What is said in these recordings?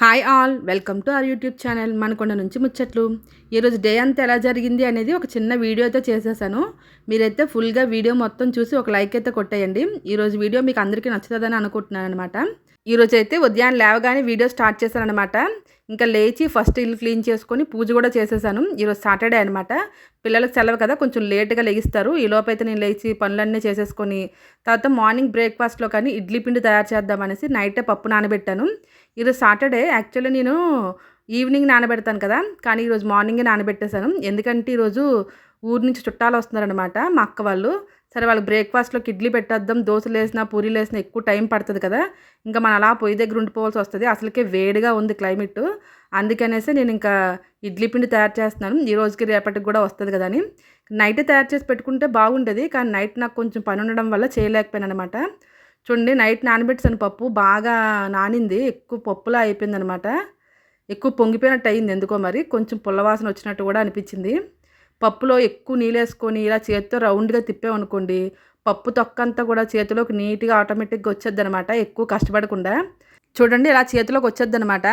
Hi all welcome to our YouTube channel Manakonda నుంచి ముచ్చట్లు ఈరోజు డే అంతా ఎలా జరిగింది అనేది ఒక చిన్న వీడియో అయితే చేసేసాను. మీరైతే ఫుల్గా వీడియో మొత్తం చూసి ఒక లైక్ అయితే కొట్టేయండి. ఈరోజు వీడియో మీకు అందరికీ నచ్చుతుందని అనుకుంటున్నాను అనమాట ఈరోజు అయితే ఉదయాన్నే లేవగానే వీడియో స్టార్ట్ చేశాను అనమాట ఇంకా లేచి ఫస్ట్ ఇల్లు క్లీన్ చేసుకొని పూజ కూడా చేసేసాను. ఈరోజు సాటర్డే అనమాట పిల్లలకు సెలవు కదా కొంచెం లేట్గా లెగిస్తారు. ఈ లోపైతే నేను లేచి పనులన్నీ చేసేసుకొని తర్వాత మార్నింగ్ బ్రేక్ఫాస్ట్లో కానీ ఇడ్లీ పిండి తయారు చేద్దామనేసి నైటే పప్పు నానబెట్టాను. ఈరోజు సాటర్డే యాక్చువల్లీ నేను ఈవినింగ్ నానబెడతాను కదా కానీ ఈరోజు మార్నింగే నానబెట్టేశాను. ఎందుకంటే ఈరోజు ఊరు నుంచి చుట్టాలు వస్తున్నారనమాట మా అక్క వాళ్ళు. సరే వాళ్ళకి బ్రేక్ఫాస్ట్లో ఇడ్లీ పెట్టేద్దాం దోశలు వేసినా పూరీలు వేసినా ఎక్కువ టైం పడుతుంది కదా. ఇంకా మనం అలా పొయ్యి దగ్గర ఉండిపోవాల్సి వస్తుంది. అసలుకే వేడిగా ఉంది క్లైమేట్. అందుకనేసి నేను ఇంకా ఇడ్లీ పిండి తయారు చేస్తున్నాను. ఈ రోజుకి రేపటికి కూడా వస్తుంది కదా అని. నైట్ తయారు చేసి పెట్టుకుంటే బాగుంటుంది కానీ నైట్ నాకు కొంచెం పని ఉండడం వల్ల చేయలేకపోయాను అనమాట చూడండి నైట్ నానబెట్టాను పప్పు. బాగా నానింది. ఎక్కువ పప్పులా అయిపోయింది అనమాట ఎక్కువ పొంగిపోయినట్టు అయింది ఎందుకో మరి. కొంచెం పుల్లవాసన వచ్చినట్టు కూడా అనిపించింది. పప్పులో ఎక్కువ నీళ్ళు వేసుకొని ఇలా చేతితో రౌండ్గా తిప్పామనుకోండి పప్పు తొక్కంతా కూడా చేతిలోకి నీట్గా ఆటోమేటిక్గా వచ్చేది అనమాట ఎక్కువ కష్టపడకుండా. చూడండి ఇలా చేతిలోకి వచ్చేది అనమాట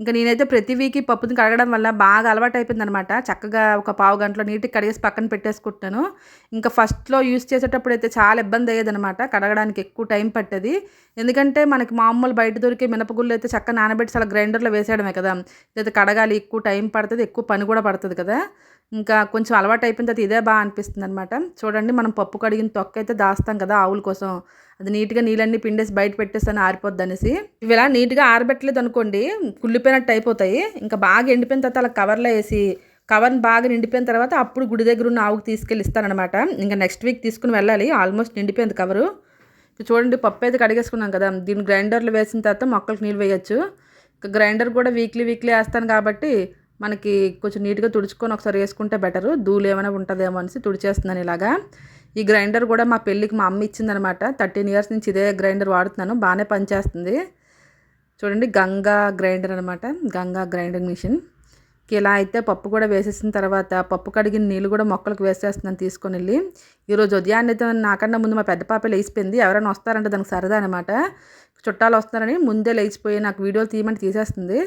ఇంకా నేనైతే ప్రతి వీక్ పప్పుని కడగడం వల్ల బాగా అలవాటు అయిపోయింది అనమాట చక్కగా ఒక పావు గంటలో నీటికి కడిగేసి పక్కన పెట్టేసుకుంటాను. ఇంకా ఫస్ట్లో యూస్ చేసేటప్పుడు అయితే చాలా ఇబ్బంది అయ్యేదనమాట కడగడానికి ఎక్కువ టైం పట్టేది. ఎందుకంటే మనకి మామూలు బయట దొరికే మినపగుళ్ళు అయితే చక్కగా నానబెట్టి చాలా గ్రైండర్లో వేసేయడమే కదా. ఇదైతే కడగాలి ఎక్కువ టైం పడుతుంది ఎక్కువ పని కూడా పడుతుంది కదా. ఇంకా కొంచెం అలవాటు అయిపోయిన తర్వాత ఇదే బాగా అనిపిస్తుంది అనమాట చూడండి మనం పప్పు కడిగిన తొక్క అయితే దాస్తాం కదా ఆవుల కోసం. అది నీట్గా నీళ్ళన్నీ పిండేసి బయట పెట్టేస్తాను ఆరిపోద్ది అనేసి. ఇవి ఇలా నీట్గా ఆరబెట్టలేదు అనుకోండి కుళ్ళిపోయినట్టు అయిపోతాయి. ఇంకా బాగా ఎండిపోయిన తర్వాత అలా కవర్లో వేసి కవర్ని బాగా నిండిపోయిన తర్వాత అప్పుడు గుడి దగ్గర ఉన్న ఆవుకి తీసుకెళ్ళి ఇస్తానమాట ఇంకా నెక్స్ట్ వీక్ తీసుకుని వెళ్ళాలి ఆల్మోస్ట్ నిండిపోయింది కవరు. చూడండి పప్పు అయితే కడిగేసుకున్నాం కదా. దీన్ని గ్రైండర్లో వేసిన తర్వాత మొక్కలకు నీళ్ళు వేయచ్చు. ఇంకా గ్రైండర్ కూడా వీక్లీ వీక్లీ వేస్తాను కాబట్టి మనకి కొంచెం నీట్గా తుడుచుకొని ఒకసారి వేసుకుంటే బెటరు. ధూళి ఏమైనా ఉంటుందేమో అనేసి తుడిచేస్తున్నాను ఇలాగా. ఈ గ్రైండర్ కూడా మా పెళ్ళికి మా అమ్మ ఇచ్చిందనమాట. థర్టీన్ ఇయర్స్ నుంచి ఇదే గ్రైండర్ వాడుతున్నాను. బాగానే పనిచేస్తుంది. చూడండి గంగా గ్రైండర్ అనమాట. Ganga grinding machine. ఇలా అయితే పప్పు కూడా వేసేసిన తర్వాత పప్పు కడిగిన నీళ్ళు కూడా మొక్కలకు వేసేస్తున్నాను తీసుకొని వెళ్ళి ఈరోజు ఉదయాన్నే నాకన్నా ముందు మా పెద్ద పాప లేచిపోయింది. ఎవరైనా వస్తారంటే దానికి సరదా అనమాట. చుట్టాలు వస్తారని ముందే లేచిపోయి నాకు వీడియోలు తీయమని తీసేస్తుంది.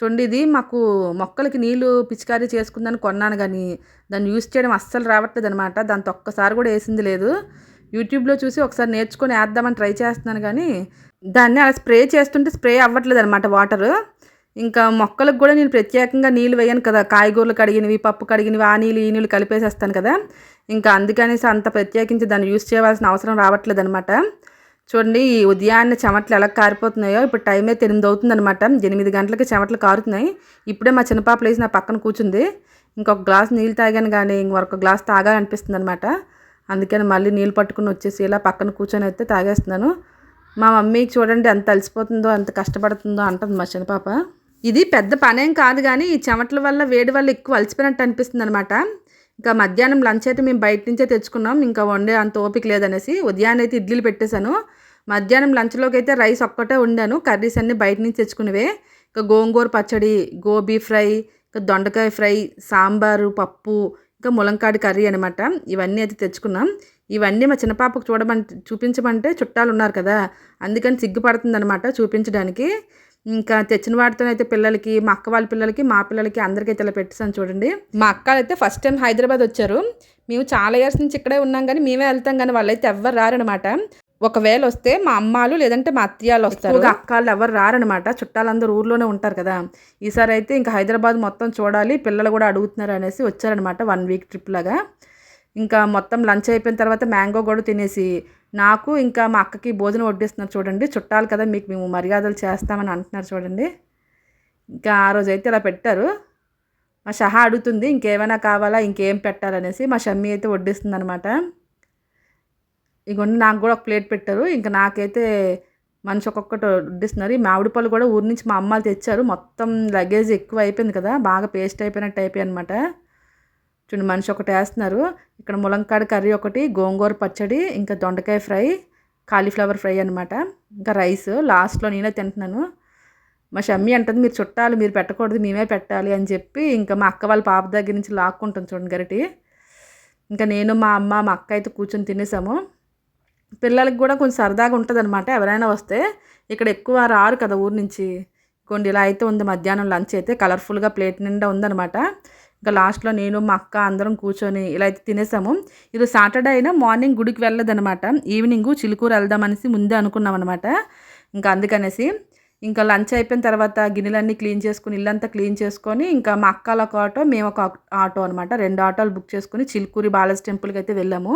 చూడండి ఇది మాకు మొక్కలకి నీళ్ళు పిచికారీ చేసుకుందని కొన్నాను కానీ దాన్ని యూస్ చేయడం అస్సలు రావట్లేదు అనమాట దాంతో ఒక్కసారి కూడా వేసింది లేదు. యూట్యూబ్లో చూసి ఒకసారి నేర్చుకొని వేద్దామని ట్రై చేస్తున్నాను కానీ దాన్ని అలా స్ప్రే చేస్తుంటే స్ప్రే అవ్వట్లేదు అనమాట వాటర్. ఇంకా మొక్కలకు కూడా నేను ప్రత్యేకంగా నీళ్ళు వేయను కదా. కాయగూరలు కడిగినవి పప్పు కడిగినవి ఆ నీళ్ళు ఈ నీళ్ళు కలిపేసేస్తాను కదా. ఇంకా అందుకనేసి అంత ప్రత్యేకించి దాన్ని యూస్ చేయవలసిన అవసరం రావట్లేదు అనమాట చూడండి ఈ ఉదయాన్నే చెమటలు ఎలా కారిపోతున్నాయో ఇప్పుడు టైం అయితే ఎనిమిది అవుతుంది అనమాట ఎనిమిది గంటలకి చెమటలు కారుతున్నాయి. ఇప్పుడే మా చిన్నపాప లేచి నా పక్కన కూర్చుంది. ఇంకొక గ్లాస్ నీళ్ళు తాగాను కానీ ఇంకొక గ్లాస్ తాగాలనిపిస్తుంది అనమాట అందుకని మళ్ళీ నీళ్ళు పట్టుకుని వచ్చేసి ఇలా పక్కన కూర్చొని అయితే తాగేస్తున్నాను. మా మమ్మీకి చూడండి ఎంత అలసిపోతుందో ఎంత కష్టపడుతుందో అంటుంది మా చిన్నపాప. ఇది పెద్ద పనేం కాదు కానీ ఈ చెమటల వల్ల వేడి వల్ల ఎక్కువ అలసిపోయినట్టు అనిపిస్తుంది అనమాట ఇంకా మధ్యాహ్నం లంచ్ అయితే మేము బయట నుంచే తెచ్చుకున్నాం. ఇంకా వండే అంత ఓపిక లేదనేసి ఉదయాన్నే అయితే ఇడ్లీలు పెట్టేశాను. మధ్యాహ్నం లంచ్లోకి అయితే రైస్ ఒక్కటే వండాను. కర్రీస్ అన్నీ బయట నుంచి తెచ్చుకునేవే. ఇంకా గోంగూర పచ్చడి గోబీ ఫ్రై ఇంకా దొండకాయ ఫ్రై సాంబారు పప్పు ఇంకా ములంకాడి కర్రీ అనమాట ఇవన్నీ అయితే తెచ్చుకున్నాం. ఇవన్నీ మా చిన్న పాపకు చూడమంటే చూపించమంటే చుట్టాలు ఉన్నారు కదా. అందుకని సిగ్గుపడుతుందనమాట చూపించడానికి. ఇంకా తెచ్చిన వాటితోనైతే పిల్లలకి మా అక్క వాళ్ళ పిల్లలకి మా పిల్లలకి అందరికీ అయితే ఇలా పెట్టేసాను చూడండి. మా అక్కలు అయితే ఫస్ట్ టైం హైదరాబాద్ వచ్చారు. మేము చాలా ఇయర్స్ నుంచి ఇక్కడే ఉన్నాం కానీ మేమే వెళ్తాం కానీ వాళ్ళైతే ఎవ్వరు రారనమాట ఒకవేళ వస్తే మా అమ్మాలు లేదంటే మా అత్తయ్యాలు వస్తారు. అక్కలు ఎవరు రారనమాట. చుట్టాలందరూ ఊర్లోనే ఉంటారు కదా. ఈసారి అయితే ఇంకా హైదరాబాద్ మొత్తం చూడాలి. పిల్లలు కూడా అడుగుతున్నారు అనేసి వచ్చారనమాట వన్ వీక్ ట్రిప్ లాగా. ఇంకా మొత్తం లంచ్ అయిపోయిన తర్వాత మ్యాంగో కూడా తినేసి నాకు ఇంకా మా అక్కకి భోజనం వడ్డిస్తున్నారు చూడండి. చుట్టాలు కదా మీకు మేము మర్యాదలు చేస్తామని అంటున్నారు చూడండి. ఇంకా ఆ రోజు అయితే ఇలా పెట్టారు. మా షహా అడుగుతుంది ఇంకేమైనా కావాలా? ఇంకేం పెట్టాలనేసి. మా షమ్మి అయితే వడ్డిస్తుంది అనమాట ఇగోండి నాకు కూడా ఒక ప్లేట్ పెట్టారు. ఇంకా నాకైతే మనిషి ఒక్కొక్కటి వడ్డిస్తున్నారు. ఈ మామిడి పళ్ళు కూడా ఊరి నుంచి మా అమ్మాలు తెచ్చారు. మొత్తం లగేజ్ ఎక్కువ అయిపోయింది కదా బాగా పేస్ట్ అయిపోయినట్టు అయిపోయి అనమాట చూడండి మనిషి ఒకటి వేస్తున్నారు. ఇక్కడ ములంకాడ కర్రీ ఒకటి గోంగూర పచ్చడి ఇంకా దొండకాయ ఫ్రై కాలీఫ్లవర్ ఫ్రై అనమాట ఇంకా రైస్ లాస్ట్లో నేనే తింటున్నాను. మా షమ్మి అంటుంది మీరు చుట్టాలు మీరు పెట్టకూడదు మేమే పెట్టాలి అని చెప్పి ఇంకా మా అక్క వాళ్ళ పాప దగ్గర నుంచి లాక్కుంటాం చూడండి గరిటి. ఇంకా నేను మా అమ్మ మా అక్క అయితే కూర్చొని తినేసాము. పిల్లలకి కూడా కొంచెం సరదాగా ఉంటుంది అనమాట ఎవరైనా వస్తే ఇక్కడ ఎక్కువ రారు కదా ఊరు నుంచి. కొన్ని ఇలా అయితే ఉంది మధ్యాహ్నం లంచ్ అయితే కలర్ఫుల్గా ప్లేట్ నిండా ఉందనమాట ఇంకా లాస్ట్లో నేను మా అక్క అందరం కూర్చొని ఇలా అయితే తినేసాము. ఇది సాటర్డే అయినా మార్నింగ్ గుడికి వెళ్ళదనమాట ఈవినింగ్ చిలుకూరు వెళ్దామనేసి ముందే అనుకున్నాం అనమాట ఇంకా అందుకనేసి ఇంకా లంచ్ అయిపోయిన తర్వాత గిన్నెలన్నీ క్లీన్ చేసుకుని ఇల్లంతా క్లీన్ చేసుకొని ఇంకా మా అక్కల ఒక ఆటో మేము ఒక ఆటో అనమాట రెండు ఆటోలు బుక్ చేసుకుని చిలుకూరి బాలాజీ టెంపుల్కి అయితే వెళ్ళాము.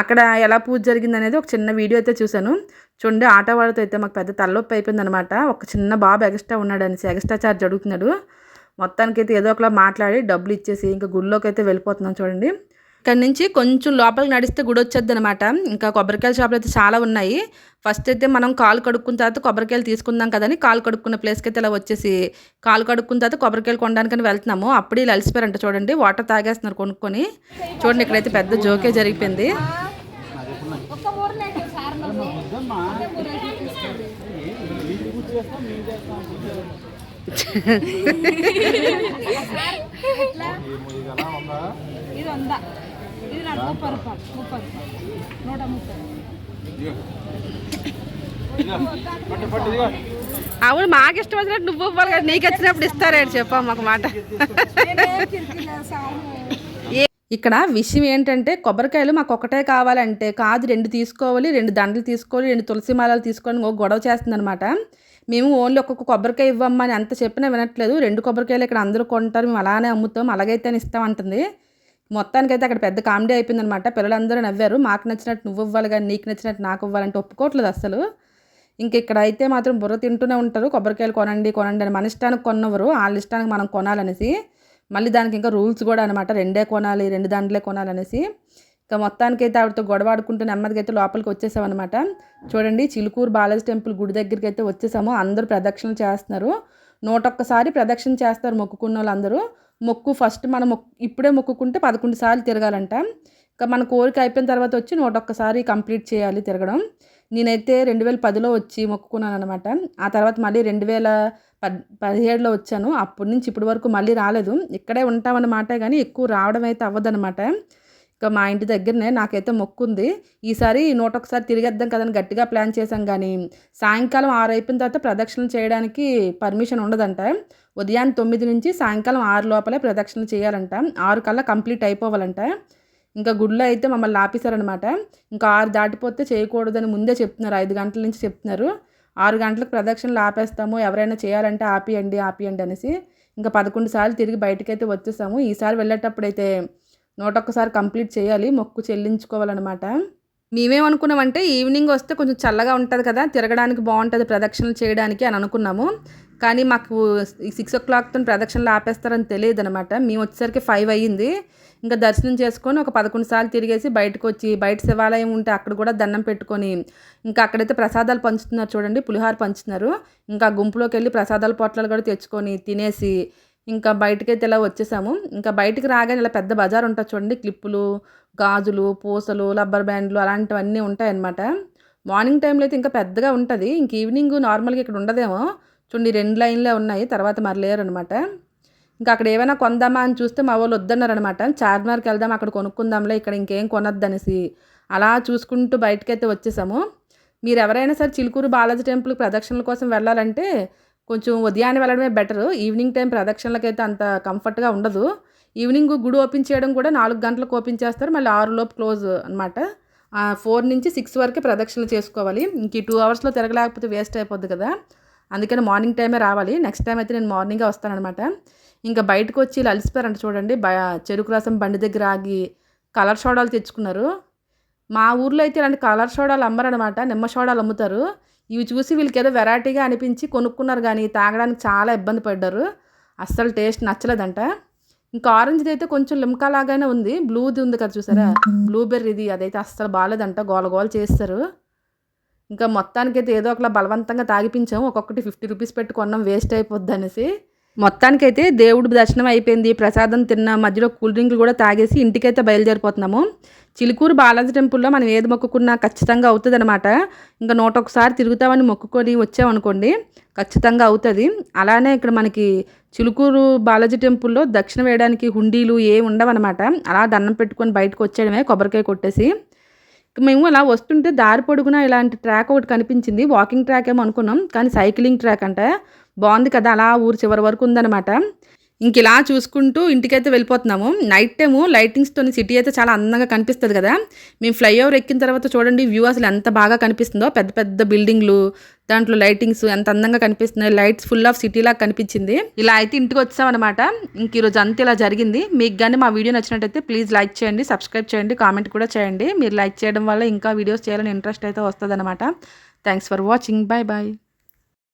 అక్కడ ఎలా పూజ జరిగింది అనేది ఒక చిన్న వీడియో అయితే చూశాను. చూడండి ఆటో వాళ్ళతో అయితే మాకు పెద్ద తలనొప్పి అయిపోయింది అనమాట ఒక చిన్న బాబు ఎక్స్ట్రా ఉన్నాడు అనేసి ఎక్స్ట్రా చార్జ్ అడుగుతున్నాడు మొత్తానికైతే ఏదో ఒకలా మాట్లాడి డబ్బులు ఇచ్చేసి ఇంకా గుళ్ళోకి అయితే వెళ్ళిపోతున్నాం చూడండి. ఇక్కడ నుంచి కొంచెం లోపలికి నడిస్తే గుడి వచ్చేది అనమాట ఇంకా కొబ్బరికాయల షాపులు అయితే చాలా ఉన్నాయి. ఫస్ట్ అయితే మనం కాలు కడుక్కున్న తర్వాత కొబ్బరికాయలు తీసుకుందాం కదని కాలు కడుక్కున్న ప్లేస్కి అయితే ఇలా వచ్చేసి కాలు కడుక్కున్న తర్వాత కొబ్బరికాయలు కొనడానికని వెళ్తున్నాము. అప్పుడు ఇలా అలసిపోయారంట చూడండి. వాటర్ తాగేస్తున్నారు కొనుక్కొని. చూడండి ఇక్కడైతే పెద్ద జోకే జరిగిపోయింది. ఇది వంద ఇది నాకు ముప్పై రూపాయలు ముప్పై రూపాయలు. నూట ముప్పై. అవును మాకు ఇష్టం వచ్చినట్టు నువ్వు ఇవ్వాలి కదా నీకు వచ్చినప్పుడు ఇస్తారేంటి చెప్పమ్మ ఒక మాట. ఇక్కడ విషయం ఏంటంటే కొబ్బరికాయలు మాకు ఒకటే కావాలంటే కాదు రెండు తీసుకోవాలి రెండు దండలు తీసుకోవాలి రెండు తులసి మాలలు తీసుకోవాలి ఒక గొడవ చేస్తుందన్నమాట. మేము ఓన్లీ ఒక్కొక్క కొబ్బరికాయ ఇవ్వమ్మని ఎంత చెప్పినా వినట్లేదు. రెండు కొబ్బరికాయలు ఇక్కడ అందరూ కొంటారు మేము అలానే అమ్ముతాం అలాగైతే ఇస్తాం అంటుంది. మొత్తానికైతే అక్కడ పెద్ద కామెడీ అయిపోయిందనమాట పిల్లలందరూ నవ్వారు. మాకు నచ్చినట్టు నువ్వు ఇవ్వాలి కానీ నీకు నచ్చినట్టు నాకు ఇవ్వాలంటే ఒప్పుకోవట్లేదు అసలు ఇంక ఇక్కడ అయితే మాత్రం బుర్ర తింటూనే ఉంటారు. కొబ్బరికాయలు కొనండి కొనండి అని మన ఇష్టానికి కొన్నవరు. వాళ్ళ ఇష్టానికి మనం కొనాలనేసి. మళ్ళీ దానికి ఇంకా రూల్స్ కూడా అనమాట రెండే కొనాలి రెండు దాంట్లే కొనాలనేసి. ఇంకా మొత్తానికైతే ఆవిడతో గొడవ ఆడుకుంటూ నెమ్మదిగా అయితే లోపలికి వచ్చేసామన్నమాట. చూడండి చిలుకూరు బాలాజీ టెంపుల్ గుడి దగ్గరికి అయితే వచ్చేసాము. అందరూ ప్రదక్షిణలు చేస్తున్నారు. నూటొక్కసారి ప్రదక్షిణ చేస్తారు మొక్కుకున్న వాళ్ళందరూ మొక్కు ఫస్ట్ మనం మొక్కు ఇప్పుడే మొక్కుకుంటే పదకొండు సార్లు తిరగాలంట. ఇంకా మన కోరిక అయిపోయిన తర్వాత వచ్చి నూట ఒక్కసారి కంప్లీట్ చేయాలి తిరగడం. నేనైతే రెండు వేల పదిలో వచ్చి మొక్కుకున్నాను అనమాట ఆ తర్వాత మళ్ళీ రెండు వేల పద్ పదిహేడులో వచ్చాను. అప్పటి నుంచి ఇప్పటి వరకు మళ్ళీ రాలేదు. ఇక్కడే ఉంటామన్నమాట కానీ ఎక్కువ రావడం అయితే అవ్వదనమాట ఇంకా మా ఇంటి దగ్గరనే నాకైతే మొక్కుంది. ఈసారి నూట ఒకసారి తిరిగేద్దాం కదని గట్టిగా ప్లాన్ చేశాం కానీ సాయంకాలం ఆరు అయిపోయిన తర్వాత ప్రదక్షిణలు చేయడానికి పర్మిషన్ ఉండదంట. ఉదయాన్నే తొమ్మిది నుంచి సాయంకాలం ఆరు లోపలే ప్రదక్షిణలు చేయాలంట. ఆరు కల్లా కంప్లీట్ అయిపోవాలంట. ఇంకా గుడిలో అయితే మమ్మల్ని ఆపేశారనమాట ఇంకా ఆరు దాటిపోతే చేయకూడదని ముందే చెప్తున్నారు. ఐదు గంటల నుంచి చెప్తున్నారు. ఆరు గంటలకు ప్రదక్షిణలు ఆపేస్తాము. ఎవరైనా చేయాలంటే ఆపియండి ఆపియండి అనేసి. ఇంకా పదకొండు సార్లు తిరిగి బయటకైతే వచ్చేసాము. ఈసారి వెళ్ళేటప్పుడైతే నూటొక్కసారి కంప్లీట్ చేయాలి మొక్కు చెల్లించుకోవాలన్నమాట. మేమేమనుకున్నామంటే ఈవినింగ్ వస్తే కొంచెం చల్లగా ఉంటుంది కదా తిరగడానికి బాగుంటుంది ప్రదక్షిణలు చేయడానికి అని అనుకున్నాము. కానీ మాకు సిక్స్ ఓ క్లాక్తో ప్రదక్షిణలు ఆపేస్తారని తెలియదు అనమాట మేము వచ్చేసరికి ఫైవ్ అయ్యింది. ఇంకా దర్శనం చేసుకొని ఒక పదకొండు సార్లు తిరిగేసి బయటకు వచ్చి బయట శివాలయం ఉంటే అక్కడ కూడా దండం పెట్టుకొని ఇంకా అక్కడైతే ప్రసాదాలు పంచుతున్నారు చూడండి పులిహార పంచుతున్నారు. ఇంకా గుంపులోకి వెళ్ళి ప్రసాదాల పొట్లాలు కూడా తెచ్చుకొని తినేసి ఇంకా బయటకైతే ఇలా వచ్చేసాము. ఇంకా బయటికి రాగానే ఇలా పెద్ద బజార్ ఉంటుంది చూడండి. క్లిప్పులు గాజులు పూసలు రబ్బర్ బ్యాండ్లు అలాంటివన్నీ ఉంటాయన్నమాట. మార్నింగ్ టైంలో అయితే ఇంకా పెద్దగా ఉంటుంది. ఇంక ఈవినింగ్ నార్మల్గా ఇక్కడ ఉండదేమో. చూడండి రెండు లైన్లే ఉన్నాయి. తర్వాత మరి లేరు అనమాట ఇంకా అక్కడ ఏమైనా కొందామా అని చూస్తే మా వాళ్ళు వద్దన్నారనమాట చార్మినార్కి వెళ్దాం అక్కడ కొనుక్కుందాంలే ఇక్కడ ఇంకేం కొనొద్దు అనేసి అలా చూసుకుంటూ బయటకైతే వచ్చేసాము. మీరు ఎవరైనా సరే చిలుకూరు బాలాజీ టెంపుల్ ప్రదక్షిణల కోసం వెళ్ళాలంటే కొంచెం ఉదయాన్నే వెళ్ళడమే బెటర్. ఈవినింగ్ టైం ప్రదక్షిణలకైతే అంత కంఫర్ట్గా ఉండదు. ఈవినింగ్ గుడి ఓపెన్ చేయడం కూడా నాలుగు గంటలకు ఓపెన్ చేస్తారు. మళ్ళీ ఆరు లోపు క్లోజ్ అనమాట ఫోర్ నుంచి సిక్స్ వరకే ప్రదక్షిణలు చేసుకోవాలి. ఇంక ఈ టూ అవర్స్లో తిరగలేకపోతే వేస్ట్ అయిపోద్ది కదా. అందుకని మార్నింగ్ టైమే రావాలి. నెక్స్ట్ టైం అయితే నేను మార్నింగే వస్తానమాట ఇంకా బయటకు వచ్చి ఇలా అలసిపోయారంట చూడండి. బ చెరుకు రసం బండి దగ్గర ఆగి కలర్ సోడాలు తెచ్చుకున్నారు. మా ఊర్లో అయితే ఇలాంటి కలర్ సోడాలు అమ్మరనమాట నిమ్మ సోడాలు అమ్ముతారు. ఇవి చూసి వీళ్ళకి ఏదో వెరైటీగా అనిపించి కొనుక్కున్నారు కానీ తాగడానికి చాలా ఇబ్బంది పడ్డారు. అస్సలు టేస్ట్ నచ్చలేదంట. ఇంకా ఆరెంజ్ది అయితే కొంచెం లిమ్కా లాగానే ఉంది. బ్లూది ఉంది కదా చూసారా? బ్లూబెర్రీది అదైతే అస్సలు బాగాలేదంట. గోల గోల చేస్తారు. ఇంకా మొత్తానికైతే ఏదో ఒకలా బలవంతంగా తాగిపించాము. ఒక్కొక్కటి ఫిఫ్టీ రూపీస్ పెట్టి కొన్నాం. వేస్ట్ అయిపోద్ది అనేసి. మొత్తానికైతే దేవుడి దర్శనం అయిపోయింది. ప్రసాదం తిన్న మధ్యలో కూల్ డ్రింక్లు కూడా తాగేసి ఇంటికైతే బయలుదేరిపోతున్నాము. చిలుకూరు బాలాజీ టెంపుల్లో మనం ఏది మొక్కుకున్నా ఖచ్చితంగా అవుతుంది అనమాట ఇంకా నూట ఒకసారి తిరుగుతామని మొక్కుకొని వచ్చామనుకోండి ఖచ్చితంగా అవుతుంది. అలానే ఇక్కడ మనకి చిలుకూరు బాలాజీ టెంపుల్లో దక్షిణ వేయడానికి హుండీలు ఏమి ఉండవన్నమాట. అలా దండం పెట్టుకొని బయటకు వచ్చేయడమే కొబ్బరికాయ కొట్టేసి. మేము అలా వస్తుంటే దారి పొడుగున ఇలాంటి ట్రాక్ ఒకటి కనిపించింది. వాకింగ్ ట్రాక్ ఏమో అనుకున్నాం కానీ సైక్లింగ్ ట్రాక్ అంట. బాగుంది కదా అలా ఊరు చివరి వరకు ఉందన్నమాట. ఇంక ఇలా చూసుకుంటూ ఇంటికైతే వెళ్ళిపోతున్నాము. నైట్ టైము లైటింగ్స్తో సిటీ అయితే చాలా అందంగా కనిపిస్తుంది కదా. మేము ఫ్లైఓవర్ ఎక్కిన తర్వాత చూడండి వ్యూ అసలు ఎంత బాగా కనిపిస్తుందో. పెద్ద పెద్ద బిల్డింగ్లు దాంట్లో లైటింగ్స్ ఎంత అందంగా కనిపిస్తున్నాయి. లైట్స్ ఫుల్ ఆఫ్ సిటీ లాగా కనిపించింది. ఇలా అయితే ఇంటికి వచ్చామన్నమాట. ఇంక ఈరోజు అంతే ఇలా జరిగింది. మీకు కానీ మా వీడియో నచ్చినట్టయితే ప్లీజ్ లైక్ చేయండి సబ్స్క్రైబ్ చేయండి కామెంట్ కూడా చేయండి. మీరు లైక్ చేయడం వల్ల ఇంకా వీడియోస్ చేయాలని ఇంట్రెస్ట్ అయితే వస్తుంది అనమాట thanks for watching bye bye